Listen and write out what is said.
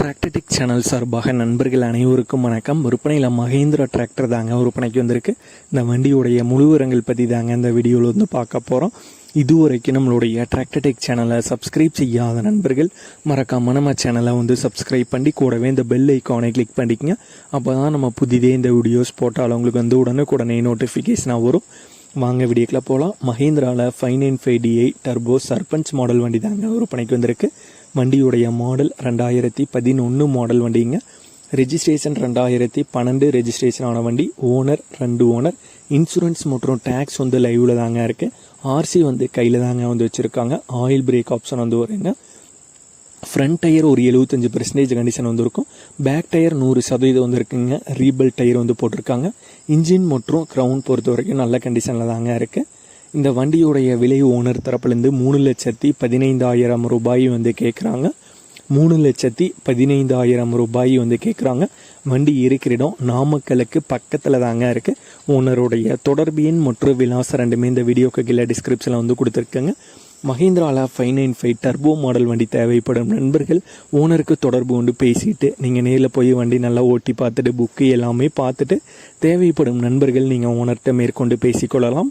டிராக்டடிக் channel சார்பாக நண்பர்கள் அனைவருக்கும் வணக்கம். விற்பனையில் மகேந்திரா டிராக்டர் தாங்க விற்பனைக்கு வந்திருக்கு. இந்த வண்டியுடைய முழுவரங்கள் பற்றி தாங்க இந்த வீடியோவில் வந்து பார்க்க போகிறோம் இதுவரைக்கும் நம்மளுடைய டிராக்டர்டெக் சேனலை சப்ஸ்கிரைப் செய்யாத நண்பர்கள் மறக்காம நம்ம சேனலை வந்து சப்ஸ்கிரைப் பண்ணி கூடவே இந்த பெல் ஐக்கானை கிளிக் பண்ணிக்கங்க. அப்போ தான் நம்ம புதிதே இந்த வீடியோஸ் போட்டாலும் உங்களுக்கு வந்து உடனுக்குடனே நோட்டிஃபிகேஷனாக வரும். வாங்க வீடியோக்கில் போகலாம் மஹேந்திராவில் five nine five DI turbo Sarpanch model வண்டி தாங்க விற்பனைக்கு வந்திருக்கு. வண்டியுடைய மாடல் ரெண்டாயிரத்தி பதினொன்று மாடல் வண்டிங்க. ரெஜிஸ்ட்ரேஷன் ரெண்டாயிரத்தி பன்னெண்டு ரெஜிஸ்ட்ரேஷன் ஆன வண்டி. ஓனர் ரெண்டு ஓனர் இன்சூரன்ஸ் மற்றும் டேக்ஸ் வந்து லைவில் தாங்க இருக்குது ஆர்சி வந்து கையில் தாங்க வந்து வச்சுருக்காங்க. ஆயில் பிரேக் ஆப்ஷன் வந்து வருங்க. ஃப்ரண்ட் டயர் ஒரு எழுபத்தஞ்சு பெர்சன்டேஜ் கண்டிஷன் வந்துருக்கும் பேக் டயர் நூறு சதவீதம் வந்து இருக்குங்க. ரீபல் டயர் வந்து போட்டிருக்காங்க. இன்ஜின் மற்றும் க்ரௌன் பொறுத்த வரைக்கும் நல்ல கண்டிஷனில் தாங்க இருக்குது இந்த வண்டியுடைய விலை ஓனர் தரப்புலேருந்து மூணு லட்சத்தி பதினைந்தாயிரம் ரூபாய் வந்து கேட்குறாங்க மூணு லட்சத்தி பதினைந்தாயிரம் ரூபாய் வந்து கேட்குறாங்க வண்டி இருக்கிற இடம் நாமக்கலுக்கு பக்கத்தில் தாங்க இருக்குது ஓனருடைய தொடர்பு எண் மற்றும் விலாசம் ரெண்டுமே இந்த வீடியோக்கு கீழே டிஸ்கிரிப்ஷனில் வந்து கொடுத்துருக்கேங்க. மஹேந்திராவில் five nine five turbo model வண்டி தேவைப்படும் நண்பர்கள் ஓனருக்கு தொடர்பு கொண்டு பேசிட்டு நீங்கள் நேரில் போய் வண்டி நல்லா ஓட்டி பார்த்துட்டு புக்கு எல்லாமே பார்த்துட்டு தேவைப்படும் நண்பர்கள் நீங்கள் ஓனர்கிட்ட மேற்கொண்டு பேசிக்கொள்ளலாம்.